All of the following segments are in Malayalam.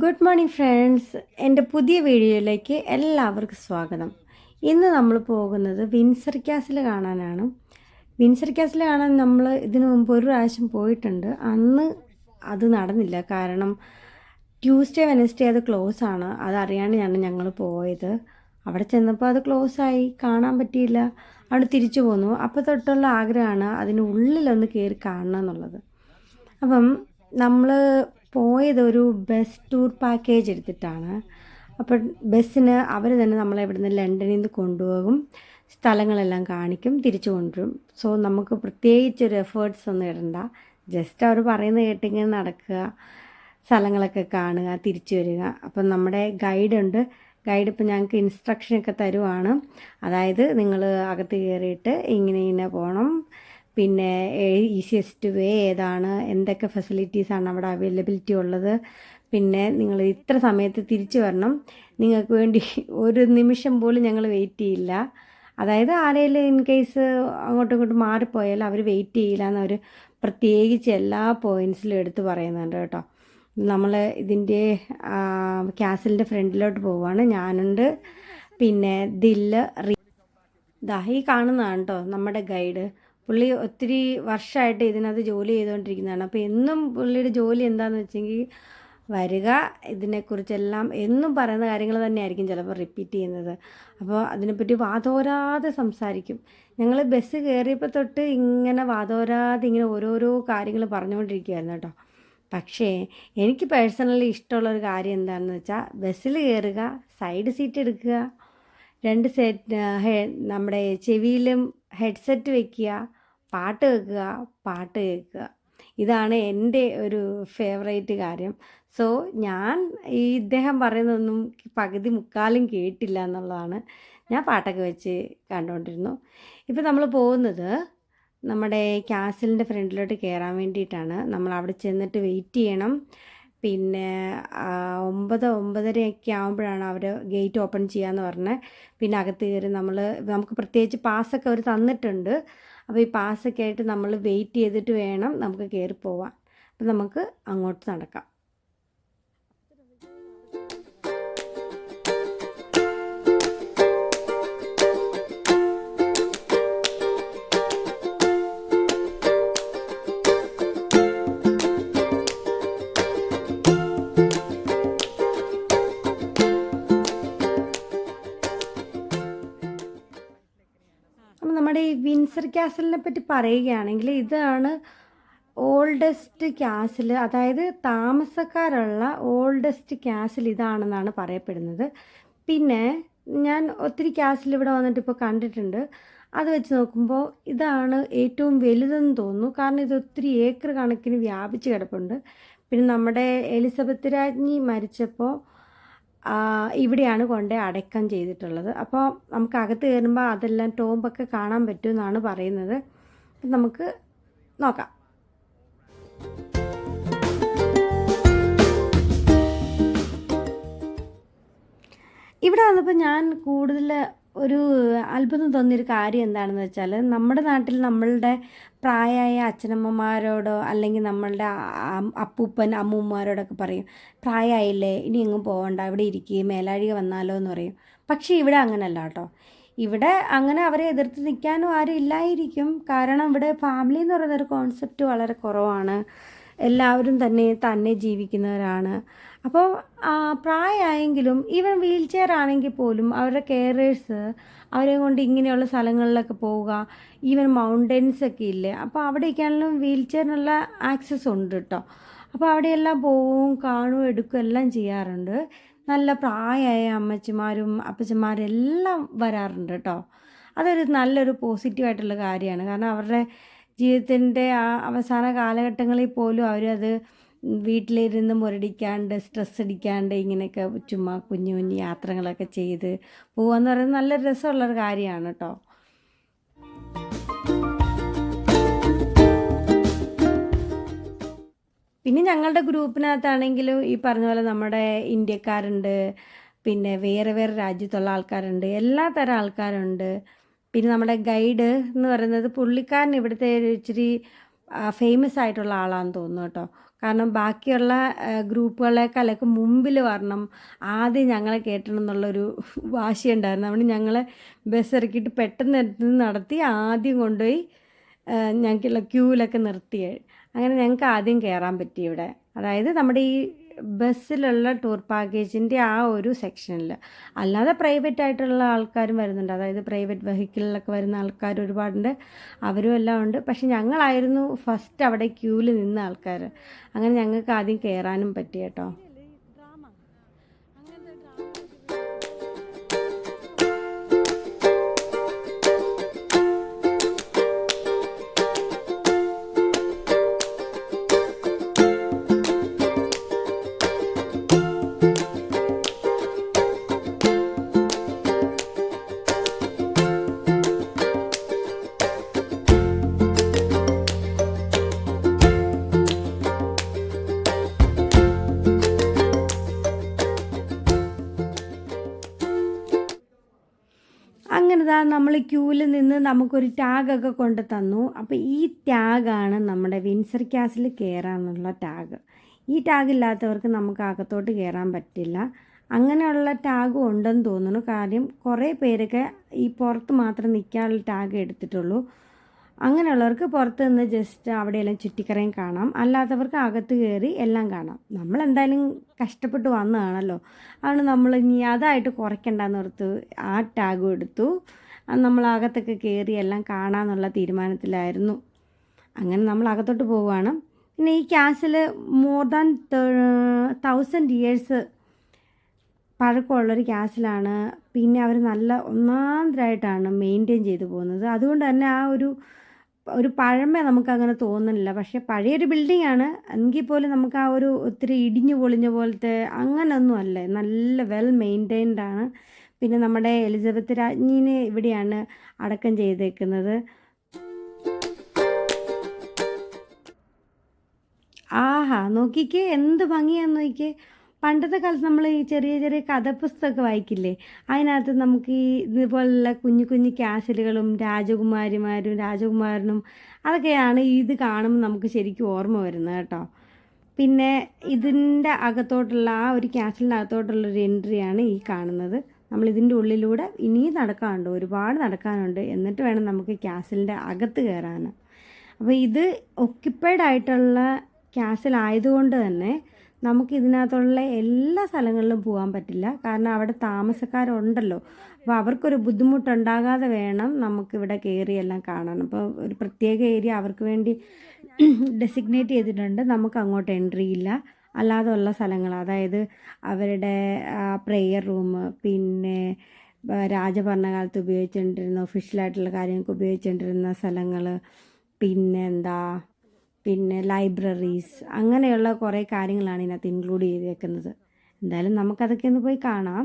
ഗുഡ് മോർണിംഗ് ഫ്രണ്ട്സ് എന്റെ പുതിയ വീഡിയോയിലേക്ക് എല്ലാവർക്കും സ്വാഗതം. ഇന്ന് നമ്മൾ പോകുന്നത് വിൻസർ ക്യാസിൽ കാണാനാണ്. വിൻസർ ക്യാസിൽ കാണാൻ നമ്മൾ ഇതിനു മുമ്പ് ഒരു പ്രാവശ്യം പോയിട്ടുണ്ട്. അന്ന് അത് നടന്നില്ല. കാരണം ട്യൂസ്ഡേ വെനസ്ഡേ അത് ക്ലോസ് ആണ്. അതറിയാണ്ടാണ് ഞങ്ങൾ പോയത്. അവിടെ ചെന്നപ്പോൾ അത് ക്ലോസ് ആയി. കാണാൻ പറ്റിയില്ല. അവിടെ തിരിച്ചു പോന്നു. അപ്പോൾ തൊട്ടുള്ള ആഗ്രഹമാണ് അതിന് ഉള്ളിലൊന്ന് കയറി കാണണം എന്നുള്ളത്. അപ്പം നമ്മൾ പോയത് ഒരു ബസ് ടൂർ പാക്കേജ് എടുത്തിട്ടാണ്. അപ്പോൾ ബസ്സിന് അവർ തന്നെ നമ്മളെ ഇവിടുന്ന് ലണ്ടനിൽ നിന്ന് കൊണ്ടുപോകും. സ്ഥലങ്ങളെല്ലാം കാണിക്കും തിരിച്ചു കൊണ്ടുവരും. സോ നമുക്ക് പ്രത്യേകിച്ച് ഒരു എഫേർട്സ് ഒന്നും ഇടണ്ട. ജസ്റ്റ് അവർ പറയുന്ന കേട്ടിങ്ങനെ നടക്കുക സ്ഥലങ്ങളൊക്കെ കാണുക തിരിച്ചു വരിക. അപ്പം നമ്മുടെ ഗൈഡുണ്ട് ഗൈഡ് ഇപ്പം ഞങ്ങൾക്ക് ഇൻസ്ട്രക്ഷനൊക്കെ തരുവാണ്. അതായത് നിങ്ങൾ അകത്ത് കയറിയിട്ട് ഇങ്ങനെ ഇങ്ങനെ പോകണം പിന്നെ ഈസിയസ്റ്റ് വേ ഏതാണ്? എന്തൊക്കെ ഫെസിലിറ്റീസാണ് അവിടെ അവൈലബിലിറ്റി ഉള്ളത്? പിന്നെ നിങ്ങൾ ഇത്ര സമയത്ത് തിരിച്ചു വരണം. നിങ്ങൾക്ക് വേണ്ടി ഒരു നിമിഷം പോലും ഞങ്ങൾ വെയിറ്റ് ചെയ്യില്ല. അതായത് ആരെങ്കിലും ഇൻ കേസ് അങ്ങോട്ടും ഇങ്ങോട്ടും മാറിപ്പോയാൽ അവർ വെയിറ്റ് ചെയ്യില്ല എന്ന് പ്രത്യേകിച്ച് എല്ലാ പോയിന്റ്സിലും എടുത്ത് പറയുന്നുണ്ട് കേട്ടോ. നമ്മൾ ഇതിന്റെ ക്യാസലിന്റെ ഫ്രണ്ടിലോട്ട് പോവുകയാണ് ഞാനുണ്ട്. പിന്നെ ദില്ല് ദാ ഈ കാണുന്നതാണ് കേട്ടോ നമ്മുടെ ഗൈഡ് പുള്ളി ഒത്തിരി വർഷമായിട്ട് ഇതിനകത്ത് ജോലി ചെയ്തുകൊണ്ടിരിക്കുന്നതാണ് അപ്പോൾ എന്നും പുള്ളിയുടെ ജോലി എന്താണെന്ന് വെച്ചെങ്കിൽ വരിക ഇതിനെക്കുറിച്ചെല്ലാം എന്നും പറയുന്ന കാര്യങ്ങൾ തന്നെയായിരിക്കും ചിലപ്പോൾ റിപ്പീറ്റ് ചെയ്യുന്നത്. അപ്പോൾ അതിനെപ്പറ്റി വാതോരാതെ സംസാരിക്കും. ഞങ്ങൾ ബസ് കയറിയപ്പോൾ തൊട്ട് ഇങ്ങനെ വാതോരാതെ ഇങ്ങനെ ഓരോരോ കാര്യങ്ങൾ പറഞ്ഞുകൊണ്ടിരിക്കുകയായിരുന്നു കേട്ടോ. പക്ഷേ എനിക്ക് പേഴ്സണലി ഇഷ്ടമുള്ള ഒരു കാര്യം എന്താണെന്ന് വെച്ചാൽ ബസ്സിൽ കയറുക സൈഡ് സീറ്റ് എടുക്കുക രണ്ട് സെറ്റ് നമ്മുടെ ചെവിയിലും ഹെഡ്സെറ്റ് വെക്കുക പാട്ട് കേൾക്കുക പാട്ട് കേൾക്കുക. ഇതാണ് എന്റെ ഒരു ഫേവറേറ്റ് കാര്യം. സോ ഞാൻ ഈ ഇദ്ദേഹം പറയുന്നതൊന്നും പകുതി മുക്കാലും കേട്ടില്ല എന്നുള്ളതാണ് ഞാൻ പാട്ടൊക്കെ വെച്ച് കണ്ടുകൊണ്ടിരുന്നു ഇപ്പം നമ്മൾ പോകുന്നത് നമ്മുടെ ക്യാസലിന്റെ ഫ്രണ്ടിലോട്ട് കയറാൻ വേണ്ടിയിട്ടാണ്. നമ്മൾ അവിടെ ചെന്നിട്ട് വെയിറ്റ് ചെയ്യണം. പിന്നെ ഒമ്പത് ഒമ്പതരയൊക്കെ ആകുമ്പോഴാണ് അവർ ഗേറ്റ് ഓപ്പൺ ചെയ്യാന്ന് പറഞ്ഞത്. പിന്നെ അകത്ത് കയറി നമ്മൾ നമുക്ക് പ്രത്യേകിച്ച് പാസ്സൊക്കെ അവർ തന്നിട്ടുണ്ട്. അപ്പോൾ ഈ പാസ്സൊക്കെ ആയിട്ട് നമ്മൾ വെയിറ്റ് ചെയ്തിട്ട് വേണം നമുക്ക് കയറി പോവാൻ. അപ്പം നമുക്ക് അങ്ങോട്ട് നടക്കാം. നമ്മുടെ ഈ വിൻസർ ക്യാസലിനെ പറ്റി പറയുകയാണെങ്കിൽ ഇതാണ് ഓൾഡസ്റ്റ് ക്യാസിൽ അതായത് താമസക്കാരുള്ള ഓൾഡസ്റ്റ് ക്യാസിൽ ഇതാണെന്നാണ് പറയപ്പെടുന്നത്. പിന്നെ ഞാൻ ഒത്തിരി ക്യാസിൽ ഇവിടെ വന്നിട്ട് ഇപ്പോൾ കണ്ടിട്ടുണ്ട്. അത് വെച്ച് നോക്കുമ്പോൾ ഇതാണ് ഏറ്റവും വലുതെന്ന് തോന്നുന്നു. കാരണം ഇത് ഒത്തിരി ഏക്കർ കണക്കിന് വ്യാപിച്ച് കിടപ്പുണ്ട്. പിന്നെ നമ്മുടെ എലിസബത്ത് രാജ്ഞി മരിച്ചപ്പോൾ ഇവിടെയാണ് കൊണ്ട് അടക്കം ചെയ്തിട്ടുള്ളത്. അപ്പോൾ നമുക്ക് അകത്ത് കയറുമ്പോൾ അതെല്ലാം ടോംബൊക്കെ കാണാൻ പറ്റുമെന്നാണ് പറയുന്നത്. നമുക്ക് നോക്കാം. ഇവിടെ വന്നപ്പോൾ ഞാൻ കൂടുതൽ ഒരു അത്ഭുതം തോന്നിയൊരു കാര്യം എന്താണെന്ന് വെച്ചാൽ നമ്മുടെ നാട്ടിൽ നമ്മളുടെ പ്രായമായ അച്ഛനമ്മമാരോടോ അല്ലെങ്കിൽ നമ്മളുടെ അപ്പൂപ്പൻ അമ്മൂമ്മമാരോടൊക്കെ പറയും പ്രായമായില്ലേ ഇനി എങ്ങും പോകണ്ട ഇവിടെ ഇരിക്കുകയും മേലാഴിക വന്നാലോ എന്ന് പറയും. പക്ഷേ ഇവിടെ അങ്ങനല്ല കേട്ടോ. ഇവിടെ അങ്ങനെ അവരെ എതിർത്ത് നിൽക്കാനും ആരും ഇല്ലായിരിക്കും. കാരണം ഇവിടെ ഫാമിലി എന്ന് പറയുന്ന ഒരു കോൺസെപ്റ്റ് വളരെ കുറവാണ്. എല്ലാവരും തന്നെ തന്നെ ജീവിക്കുന്നവരാണ്. അപ്പോൾ പ്രായമായെങ്കിലും ഈവൻ വീൽ ചെയർ ആണെങ്കിൽ പോലും അവരുടെ കെയറേഴ്സ് അവരെ കൊണ്ട് ഇങ്ങനെയുള്ള സ്ഥലങ്ങളിലൊക്കെ പോവുക. ഈവൻ മൗണ്ടൻസ് ഒക്കെ ഇല്ലേ? അപ്പോൾ അവിടെയൊക്കെയാണെങ്കിലും വീൽ ചെയറിനുള്ള ആക്സസ് ഉണ്ട് കേട്ടോ അപ്പോൾ അവിടെയെല്ലാം പോവും കാണും എടുക്കും എല്ലാം ചെയ്യാറുണ്ട്. നല്ല പ്രായമായ അമ്മച്ചിമാരും അപ്പച്ചന്മാരും എല്ലാം വരാറുണ്ട് കേട്ടോ അതൊരു നല്ലൊരു പോസിറ്റീവായിട്ടുള്ള കാര്യമാണ്. കാരണം അവരുടെ ജീവിതത്തിന്റെ ആ അവസാന കാലഘട്ടങ്ങളിൽ പോലും അവരത് വീട്ടിലിരുന്ന് മുരടിക്കാണ്ട് സ്ട്രെസ് അടിക്കാണ്ട് ഇങ്ങനെയൊക്കെ ചുമ്മാ കുഞ്ഞു കുഞ്ഞു യാത്രകളൊക്കെ ചെയ്ത് പോകുകയെന്ന് പറയുന്നത് നല്ല രസമുള്ളൊരു കാര്യമാണ് കേട്ടോ. പിന്നെ ഞങ്ങളുടെ ഗ്രൂപ്പിനകത്താണെങ്കിലും ഈ പറഞ്ഞ പോലെ നമ്മുടെ ഇന്ത്യക്കാരുണ്ട് പിന്നെ വേറെ വേറെ രാജ്യത്തുള്ള ആൾക്കാരുണ്ട് എല്ലാ തരം ആൾക്കാരുണ്ട്. പിന്നെ നമ്മുടെ ഗൈഡ് എന്ന് പറയുന്നത് പുള്ളിക്കാരൻ ഇവിടുത്തെ ഇച്ചിരി ഫേമസ് ആയിട്ടുള്ള ആളാണെന്ന് തോന്നുന്നു കേട്ടോ. കാരണം ബാക്കിയുള്ള ഗ്രൂപ്പുകളെക്കാളൊക്കെ മുമ്പിൽ വരണം. ആദ്യം ഞങ്ങളെ കേട്ടണം എന്നുള്ളൊരു വാശിയുണ്ടായിരുന്നു അതുകൊണ്ട് ഞങ്ങളെ ബസ് ഇറക്കിയിട്ട് പെട്ടെന്ന് നടത്തി ആദ്യം കൊണ്ടുപോയി ഞങ്ങൾക്കുള്ള ക്യൂവിലൊക്കെ നിർത്തി. അങ്ങനെ ഞങ്ങൾക്ക് ആദ്യം കയറാൻ പറ്റി ഇവിടെ. അതായത് നമ്മുടെ ഈ ബസ്സിലുള്ള ടൂർ പാക്കേജിന്റെ ആ ഒരു സെക്ഷനിൽ. അല്ലാതെ പ്രൈവറ്റ് ആയിട്ടുള്ള ആൾക്കാരും വരുന്നുണ്ട്. അതായത് പ്രൈവറ്റ് വെഹിക്കിളിലൊക്കെ വരുന്ന ആൾക്കാർ ഒരുപാടുണ്ട്. അവരും എല്ലാം ഉണ്ട്. പക്ഷെ ഞങ്ങളായിരുന്നു ഫസ്റ്റ് അവിടെ ക്യൂവിൽ നിന്ന ആൾക്കാർ. അങ്ങനെ ഞങ്ങൾക്ക് ആദ്യം കയറാനും പറ്റി കേട്ടോ. അങ്ങനെ നമ്മൾ ക്യൂവിൽ നിന്ന് നമുക്കൊരു ടാഗൊക്കെ കൊണ്ട് തന്നു. അപ്പോൾ ഈ ടാഗാണ് നമ്മുടെ വിൻസർ ക്യാസിൽ കയറാനുള്ള ടാഗ് ഈ ടാഗ് ഇല്ലാത്തവർക്ക് നമുക്ക് അകത്തോട്ട് കയറാൻ പറ്റില്ല. അങ്ങനെയുള്ള ടാഗും ഉണ്ടെന്ന് തോന്നുന്നു. കാര്യം കുറേ പേരൊക്കെ ഈ പുറത്ത് മാത്രം നിൽക്കാനുള്ള ടാഗ് എടുത്തിട്ടുള്ളൂ. അങ്ങനെയുള്ളവർക്ക് പുറത്ത് നിന്ന് ജസ്റ്റ് അവിടെയെല്ലാം ചുറ്റിക്കറയും കാണാം. അല്ലാത്തവർക്ക് അകത്ത് കയറി എല്ലാം കാണാം. നമ്മൾ എന്തായാലും കഷ്ടപ്പെട്ട് വന്നതാണല്ലോ. അതുകൊണ്ട് നമ്മൾ ഇനി അതായിട്ട് കുറയ്ക്കണ്ടെന്ന് ഓർത്ത് ആ ടാഗും എടുത്തു. നമ്മൾ അകത്തൊക്കെ കയറി എല്ലാം കാണാമെന്നുള്ള തീരുമാനത്തിലായിരുന്നു. അങ്ങനെ നമ്മൾ അകത്തോട്ട് പോവുകയാണ്. പിന്നെ ഈ castle more than thousand years പഴക്കമുള്ളൊരു ക്യാസിലാണ് പിന്നെ അവർ നല്ല ഒന്നാന്തരായിട്ടാണ് മെയിന്റെയിൻ ചെയ്തു പോകുന്നത്. അതുകൊണ്ട് തന്നെ ആ ഒരു ഒരു പഴമ നമുക്കങ്ങനെ തോന്നുന്നില്ല. പക്ഷേ പഴയൊരു ബിൽഡിംഗ് ആണ് എങ്കിൽ പോലും നമുക്ക് ആ ഒരു ഒത്തിരി ഇടിഞ്ഞു പൊളിഞ്ഞ പോലത്തെ അങ്ങനെയൊന്നും അല്ല. നല്ല വെൽ മെയിന്റൈൻഡ് ആണ്. പിന്നെ നമ്മുടെ എലിസബത്ത് രാജ്ഞിനെ ഇവിടെയാണ് അടക്കം ചെയ്തേക്കുന്നത്. ആഹാ നോക്കിക്കേ എന്ത് ഭംഗിയാന്ന് നോക്കിക്കേ. പണ്ടത്തെ കാലത്ത് നമ്മൾ ഈ ചെറിയ ചെറിയ കഥപുസ്തകമൊക്കെ വായിക്കില്ലേ? അതിനകത്ത് നമുക്ക് ഈ ഇതുപോലുള്ള കുഞ്ഞു കുഞ്ഞു ക്യാസലുകളും രാജകുമാരിമാരും രാജകുമാരനും അതൊക്കെയാണ് ഇത് കാണുമ്പോൾ നമുക്ക് ശരിക്കും ഓർമ്മ വരുന്നത് കേട്ടോ. പിന്നെ ഇതിന്റെ അകത്തോട്ടുള്ള ആ ഒരു ക്യാസലിന്റെ അകത്തോട്ടുള്ള ഒരു എൻട്രിയാണ് ഈ കാണുന്നത്. നമ്മൾ ഇതിന്റെ ഉള്ളിലൂടെ ഇനിയും നടക്കാനുണ്ട് ഒരുപാട് നടക്കാനുണ്ട്. എന്നിട്ട് വേണം നമുക്ക് ക്യാസലിന്റെ അകത്ത് കയറാൻ അപ്പോൾ ഇത് ഒക്യുപ്പൈഡ് ആയിട്ടുള്ള ക്യാസൽ ആയതുകൊണ്ട് തന്നെ നമുക്ക് ഇതിനകത്തുള്ള എല്ലാ സ്ഥലങ്ങളിലും പോകാൻ പറ്റില്ല. കാരണം അവിടെ താമസക്കാരുണ്ടല്ലോ. അപ്പോൾ അവർക്കൊരു ബുദ്ധിമുട്ടുണ്ടാകാതെ വേണം നമുക്കിവിടെ കയറി എല്ലാം കാണാൻ. അപ്പോൾ ഒരു പ്രത്യേക ഏരിയ അവർക്ക് വേണ്ടി ഡെസിഗ്നേറ്റ് ചെയ്തിട്ടുണ്ട്. നമുക്ക് അങ്ങോട്ട് എൻട്രി ഇല്ല. അല്ലാതെ ഉള്ള സ്ഥലങ്ങൾ അതായത് അവരുടെ പ്രെയർ റൂം പിന്നെ രാജഭരണകാലത്ത് ഉപയോഗിച്ചുകൊണ്ടിരുന്ന ഒഫീഷ്യലായിട്ടുള്ള കാര്യങ്ങൾക്ക് ഉപയോഗിച്ചുകൊണ്ടിരുന്ന സ്ഥലങ്ങൾ പിന്നെ എന്താ പിന്നെ ലൈബ്രറീസ് അങ്ങനെയുള്ള കുറേ കാര്യങ്ങളാണ് ഇതിനകത്ത് ഇൻക്ലൂഡ് ചെയ്തേക്കുന്നത്. എന്തായാലും നമുക്കതൊക്കെ ഒന്ന് പോയി കാണാം.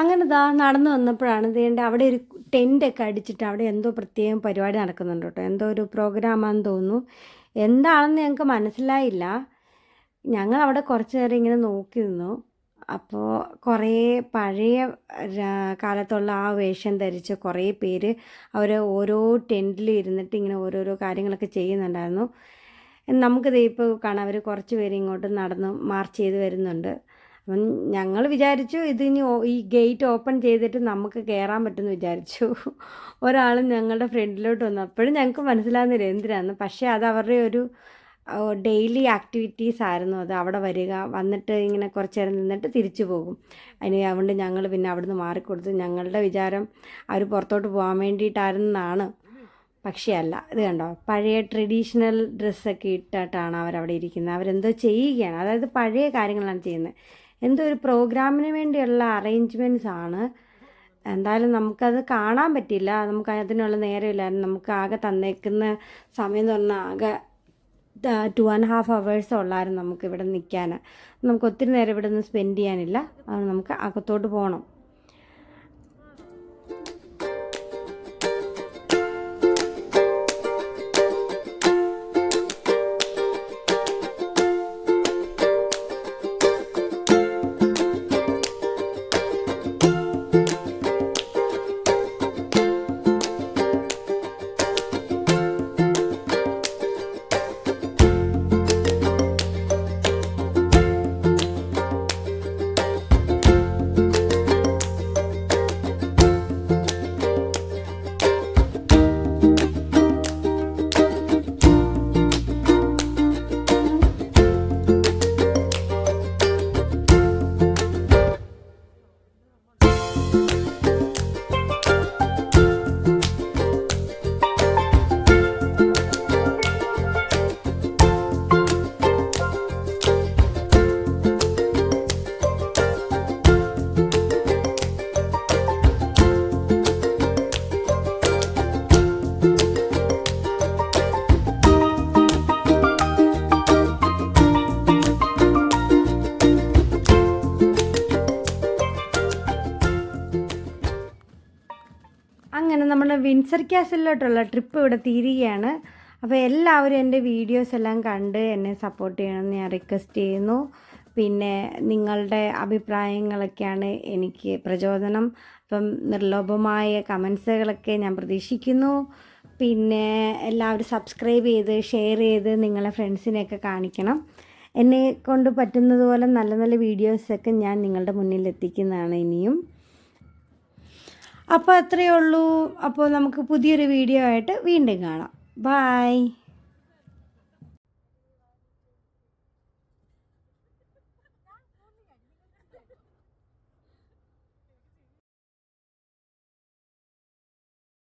അങ്ങനെ ഇതാ നടന്നു വന്നപ്പോഴാണ് ഇതേണ്ട അവിടെ ഒരു ടെന്റൊക്കെ അടിച്ചിട്ട് അവിടെ എന്തോ പ്രത്യേകം പരിപാടി നടക്കുന്നുണ്ട് കേട്ടോ. എന്തോ ഒരു പ്രോഗ്രാമാണെന്ന് തോന്നുന്നു. എന്താണെന്ന് ഞങ്ങൾക്ക് മനസ്സിലായില്ല. ഞങ്ങൾ അവിടെ കുറച്ച് നേരം ഇങ്ങനെ നോക്കി നിന്നു. അപ്പോൾ കുറേ പഴയ കാലത്തുള്ള ആ വേഷം ധരിച്ച കുറേ പേര് അവർ ഓരോ ടെന്റിൽ ഇരുന്നിട്ട് ഇങ്ങനെ ഓരോരോ കാര്യങ്ങളൊക്കെ ചെയ്യുന്നുണ്ടായിരുന്നു. നമുക്കിത് ഇപ്പോൾ കാണാം അവർ കുറച്ച് പേര് ഇങ്ങോട്ട് നടന്ന് മാർച്ച് ചെയ്ത് വരുന്നുണ്ട്. അപ്പം ഞങ്ങൾ വിചാരിച്ചു ഇതിനി ഈ ഗേറ്റ് ഓപ്പൺ ചെയ്തിട്ട് നമുക്ക് കയറാൻ പറ്റുമെന്ന് വിചാരിച്ചു. ഒരാൾ ഞങ്ങളുടെ ഫ്രണ്ടിലോട്ട് വന്നു. അപ്പോഴും ഞങ്ങൾക്ക് മനസ്സിലാകുന്നില്ല എന്തിനാന്ന് പക്ഷേ അത് അവരുടെ ഒരു ഡെയിലി ആക്ടിവിറ്റീസ് ആയിരുന്നു അത്. അവിടെ വരിക വന്നിട്ട് ഇങ്ങനെ കുറച്ച് നേരം നിന്നിട്ട് തിരിച്ചു പോകും. അതിന് അതുകൊണ്ട് ഞങ്ങൾ പിന്നെ അവിടുന്ന് മാറിക്കൊടുത്തു. ഞങ്ങളുടെ വിചാരം അവർ പുറത്തോട്ട് പോകാൻ വേണ്ടിയിട്ടായിരുന്നാണ്. പക്ഷേ അല്ല ഇത് കണ്ടോ? പഴയ ട്രഡീഷണൽ ഡ്രസ്സൊക്കെ ഇട്ടിട്ടാണ് അവരവിടെ ഇരിക്കുന്നത്. അവരെന്തോ ചെയ്യുകയാണ്. അതായത് പഴയ കാര്യങ്ങളാണ് ചെയ്യുന്നത്. എന്തോ ഒരു പ്രോഗ്രാമിന് വേണ്ടിയുള്ള അറേഞ്ച്മെന്റ്സ് ആണ്. എന്തായാലും നമുക്കത് കാണാൻ പറ്റില്ല നമുക്ക് അതിനുള്ള നേരമില്ലായിരുന്നു. നമുക്ക് ആകെ തന്നേക്കുന്ന സമയം എന്ന് പറഞ്ഞാൽ ആകെ ടു ആൻഡ് ഹാഫ് അവേഴ്സ് ഉള്ളായിരുന്നു നമുക്ക് ഇവിടെ നിൽക്കാൻ. നമുക്ക് ഒത്തിരി നേരം ഇവിടെ നിന്ന് സ്പെൻഡ് ചെയ്യാനില്ല. അത് നമുക്ക് അകത്തോട്ട് പോകണം. വിൻസർ ക്യാസിലോട്ടുള്ള ട്രിപ്പ് ഇവിടെ തീരുകയാണ്. അപ്പോൾ എല്ലാവരും എന്റെ വീഡിയോസ് എല്ലാം കണ്ട് എന്നെ സപ്പോർട്ട് ചെയ്യണമെന്ന് ഞാൻ റിക്വസ്റ്റ് ചെയ്യുന്നു. പിന്നെ നിങ്ങളുടെ അഭിപ്രായങ്ങളൊക്കെയാണ് എനിക്ക് പ്രചോദനം. അപ്പം നിർലോഭമായ കമൻസുകളൊക്കെ ഞാൻ പ്രതീക്ഷിക്കുന്നു. പിന്നെ എല്ലാവരും സബ്സ്ക്രൈബ് ചെയ്ത് ഷെയർ ചെയ്ത് നിങ്ങളെ ഫ്രണ്ട്സിനെയൊക്കെ കാണിക്കണം. എന്നെ കൊണ്ട് പറ്റുന്നതുപോലെ നല്ല നല്ല വീഡിയോസൊക്കെ ഞാൻ നിങ്ങളുടെ മുന്നിൽ എത്തിക്കുന്നതാണ് ഇനിയും. അപ്പോൾ അത്രയേ ഉള്ളൂ. അപ്പോൾ നമുക്ക് പുതിയൊരു വീഡിയോ ആയിട്ട് വീണ്ടും കാണാം. ബായ്